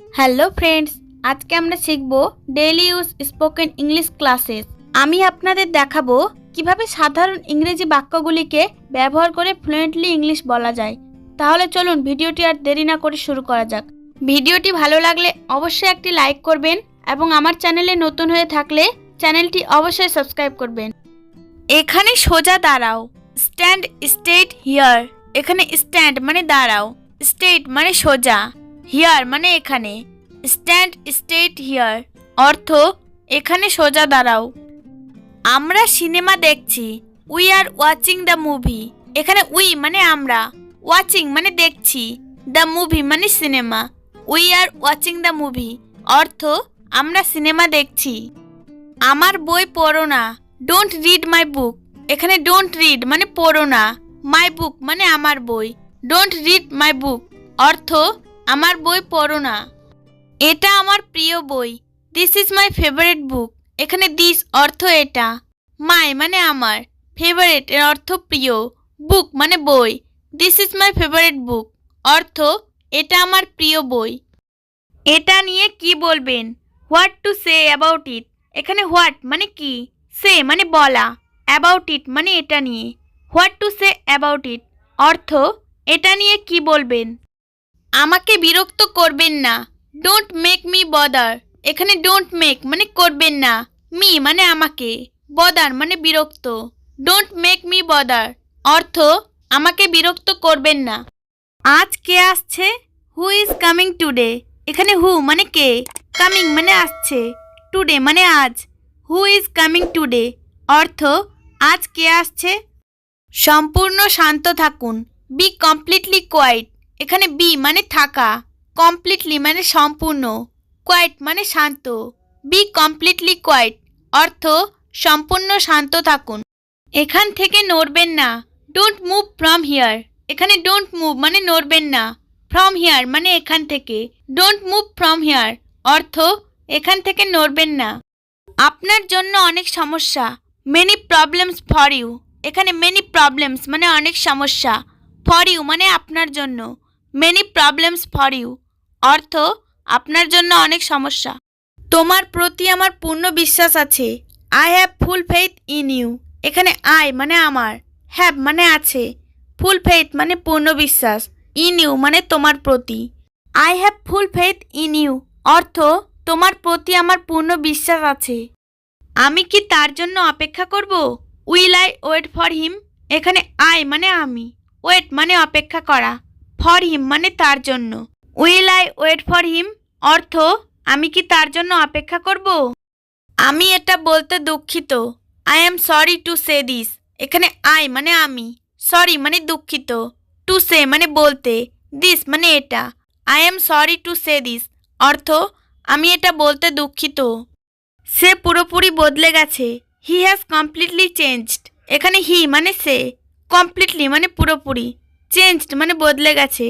Hello friends, আজকে আমরা শিখব daily use spoken English classes আমি আপনাদের দেখাবো কীভাবে সাধারণ ইংরেজি বাক্যগুলিকে ব্যবহার করে ফ্লুয়েন্টলি ইংলিশ বলা যায়। তাহলে চলুন ভিডিওটি আর দেরি না করে শুরু করা যাক। ভিডিওটি ভালো লাগলে অবশ্যই একটি লাইক করবেন এবং আমার চ্যানেলে নতুন হয়ে থাকলে চ্যানেলটি অবশ্যই সাবস্ক্রাইব করবেন। এখানে সোজা দাঁড়াও। স্ট্যান্ড স্টেট হিয়ার এখানে স্ট্যান্ড মানে দাঁড়াও। স্টেট মানে সোজা। হিয়ার মানে এখানে। স্ট্যান্ড স্টেট হিয়ার অর্থ, এখানে সোজা দাঁড়াও। আমরা সিনেমা দেখছি। We are watching the movie এখানে উই মানে আমরা। ওয়াচিং মানে দেখছি। দ্য মুভি মানে cinema. We are watching the movie অর্থ, আমরা সিনেমা দেখছি। আমার বই পড়ো না। ডোন্ট রিড মাই বুক এখানে ডোন্ট রিড মানে পড়ো না। মাই বুক মানে আমার বই। ডোন্ট রিড মাই বুক অর্থ আমার বই পড়ো না। এটা আমার প্রিয় বই। This is my favourite book এখানে দিস অর্থ এটা। মাই মানে আমার। ফেভারেট এর অর্থ প্রিয়। বুক মানে বই। This is my favourite book অর্থ, এটা আমার প্রিয় বই। এটা নিয়ে কি বলবেন? What to say about it এখানে হোয়াট মানে কি? সে মানে বলা। অ্যাবাউট ইট মানে এটা নিয়ে। What to say about it অর্থ, এটা নিয়ে কি বলবেন? আমাকে বিরক্ত করবেন না। ডোন্ট মেক মি বদার এখানে ডোন্ট মেক মানে করবেন না। মি মানে আমাকে। বদার মানে বিরক্ত। ডোন্ট মেক মি বদার অর্থ, আমাকে বিরক্ত করবেন না। আজ কে আসছে? হু ইজ কামিং টুডে এখানে হু মানে কে? কামিং মানে আসছে। টুডে মানে আজ। হু ইজ কামিং টুডে অর্থ, আজ কে আসছে? সম্পূর্ণ শান্ত থাকুন। বি কমপ্লিটলি কোয়াইট এখানে বি মানে থাকা কমপ্লিটলি মানে সম্পূর্ণ কোয়াইট মানে শান্ত। বি কমপ্লিটলি কোয়াইট অর্থ সম্পূর্ণ শান্ত থাকুন। এখান থেকে নড়বেন না ডোন্ট মুভ ফ্রম হিয়ার এখানে ডোন্ট মুভ মানে নড়বেন না ফ্রম হিয়ার মানে এখান থেকে। ডোন্ট মুভ ফ্রম হিয়ার অর্থ এখান থেকে নড়বেন না। আপনার জন্য অনেক সমস্যা মেনি প্রবলেমস ফর ইউ এখানে মেনি প্রবলেমস মানে অনেক সমস্যা ফর ইউ মানে আপনার জন্য। মেনি প্রবলেমস ফর ইউ অর্থ, আপনার জন্য অনেক সমস্যা। তোমার প্রতি আমার পূর্ণ বিশ্বাস আছে। I have full faith in you এখানে আই মানে আমার। হ্যাভ মানে আছে। ফুল ফেইথ মানে পূর্ণ বিশ্বাস। ইন ইউ মানে তোমার প্রতি। I have full faith in you অর্থ, তোমার প্রতি আমার পূর্ণ বিশ্বাস আছে। আমি কি তার জন্য অপেক্ষা করব? Will I wait for him এখানে আই মানে আমি। ওয়েট মানে অপেক্ষা করা। ফর হিম মানে তার জন্য। Will I wait for him অর্থ, আমি কি তার জন্য অপেক্ষা করব? আমি এটা বলতে দুঃখিত। I am sorry to say this এখানে আই মানে আমি। সরি মানে দুঃখিত। টু সে মানে বলতে। দিস মানে এটা। I am sorry to say this অর্থ, আমি এটা বলতে দুঃখিত। সে পুরোপুরি বদলে গেছে। হি হ্যাজ কমপ্লিটলি চেঞ্জড এখানে হি মানে সে। কমপ্লিটলি মানে পুরোপুরি। চেঞ্জড মানে বদলে গেছে।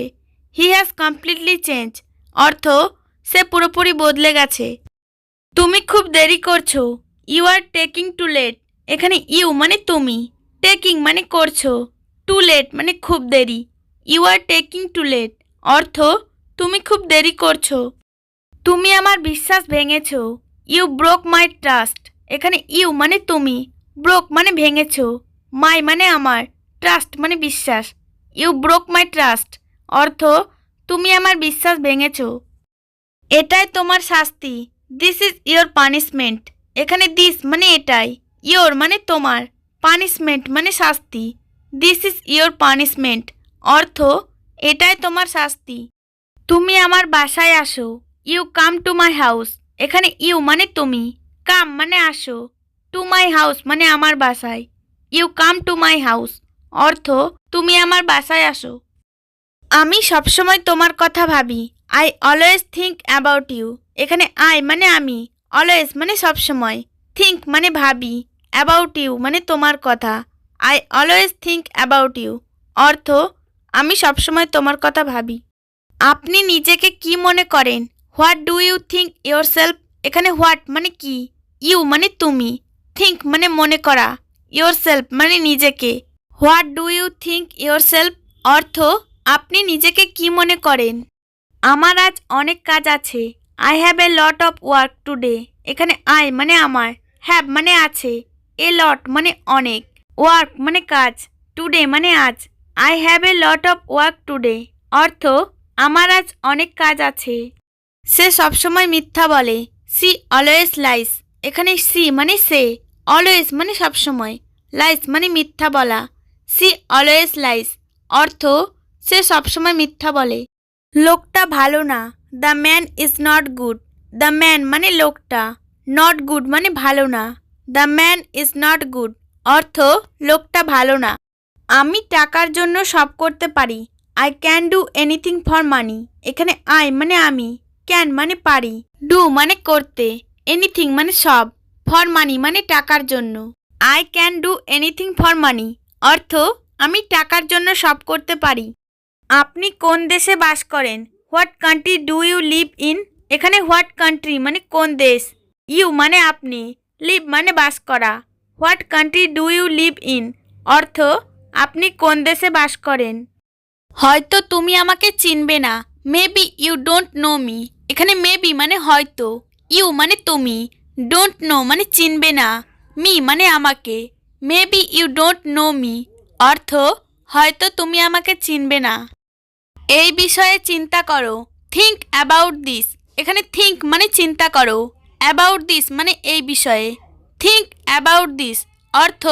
হি হ্যাজ কমপ্লিটলি চেঞ্জ অর্থ, সে পুরোপুরি বদলে গেছে। তুমি খুব দেরি করছ। You are taking too late এখানে ইউ মানে তুমি। টেকিং মানে করছ। টু লেট মানে খুব দেরি। You are taking too late অর্থ, তুমি খুব দেরি করছ। তুমি আমার বিশ্বাস ভেঙেছো। ইউ ব্রোক মাই ট্রাস্ট এখানে ইউ মানে তুমি। ব্রোক মানে ভেঙেছো। মাই মানে আমার। ট্রাস্ট মানে বিশ্বাস। ইউ ব্রোক মাই ট্রাস্ট অর্থ, তুমি আমার বিশ্বাস ভেঙেছ। এটাই তোমার শাস্তি। দিস ইজ ইয়োর পানিশমেন্ট এখানে দিস মানে এটাই। ইয়োর মানে তোমার। পানিশমেন্ট মানে শাস্তি। দিস ইজ ইয়োর পানিশমেন্ট অর্থ, এটাই তোমার শাস্তি। তুমি আমার বাসায় আসো। You come to my house এখানে ইউ মানে তুমি। কাম মানে আসো। টু মাই হাউস মানে আমার বাসায়। You come to my house অর্থ, তুমি আমার বাসায় আসো। আমি সবসময় তোমার কথা ভাবি। I always think about you এখানে আই মানে আমি। অলওয়েজ মানে সবসময়। থিঙ্ক মানে ভাবি। অ্যাবাউট ইউ মানে তোমার কথা। I always think about you অর্থ, আমি সবসময় তোমার কথা ভাবি। আপনি নিজেকে কি মনে করেন? What do you think yourself এখানে হোয়াট মানে কি? ইউ মানে তুমি। থিঙ্ক মানে মনে করা। ইয়োর সেলফ মানে নিজেকে। What do you think self অর্থ, আপনি নিজেকে কি মনে করেন? আমার আজ অনেক কাজ আছে। I have a lot of work today. এখানে আই মানে আমার, হ্যাভ মানে আছে। এ লট মানে অনেক। ওয়ার্ক মানে কাজ। টুডে মানে আজ। I have a lot of work today. অর্থ, আমার আজ অনেক কাজ আছে। সে সবসময় মিথ্যা বলে। She always lies. এখানে সি মানে সে। অলওয়েজ মানে সবসময়। লাইস মানে মিথ্যা বলা। সি অলওয়েজ লাইস অর্থ, সে সবসময় মিথ্যা বলে। লোকটা ভালো না। The man is not good. The man মানে লোকটা। নট গুড মানে ভালো না। The man is not good. অর্থ, লোকটা ভালো না। আমি টাকার জন্য সব করতে পারি। I can do anything for money. এখানে আই মানে আমি। ক্যান মানে পারি। ডু মানে করতে। এনিথিং মানে সব। ফর মানি মানে টাকার জন্য। I can do anything for money. অর্থ, আমি টাকার জন্য সব করতে পারি। আপনি কোন দেশে বাস করেন? What country do you live in? এখানে হোয়াট কান্ট্রি মানে কোন দেশ? ইউ মানে আপনি। লিভ মানে বাস করা। What country do you live in? অর্থ, আপনি কোন দেশে বাস করেন? হয়তো তুমি আমাকে চিনবে না। Maybe you don't know me. এখানে মেবি মানে হয়তো। ইউ মানে তুমি। ডোন্ট নো মানে চিনবে না। মি মানে আমাকে। Maybe you don't know me অর্থ, হয়তো তুমি আমাকে চিনবে না। এই বিষয়ে চিন্তা করো। থিঙ্ক অ্যাবাউট দিস এখানে থিঙ্ক মানে চিন্তা করো। অ্যাবাউট দিস মানে এই বিষয়ে। থিঙ্ক অ্যাবাউট দিস অর্থ,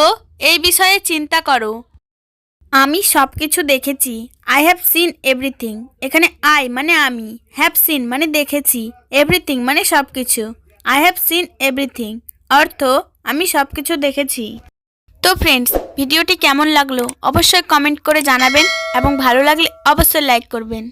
এই বিষয়ে চিন্তা করো। আমি সব কিছু দেখেছি। আই হ্যাভ সিন এভরিথিং এখানে আই মানে আমি। হ্যাভ সিন মানে দেখেছি। এভরিথিং মানে সব কিছু আই হ্যাভ সিন এভরিথিং অর্থ, আমি সব কিছু দেখেছি। তো ফ্রেন্ডস ভিডিওটি কেমন লাগল? অবশ্যই কমেন্ট করে জানাবেন এবং ভালো লাগলে অবশ্যই লাইক করবেন।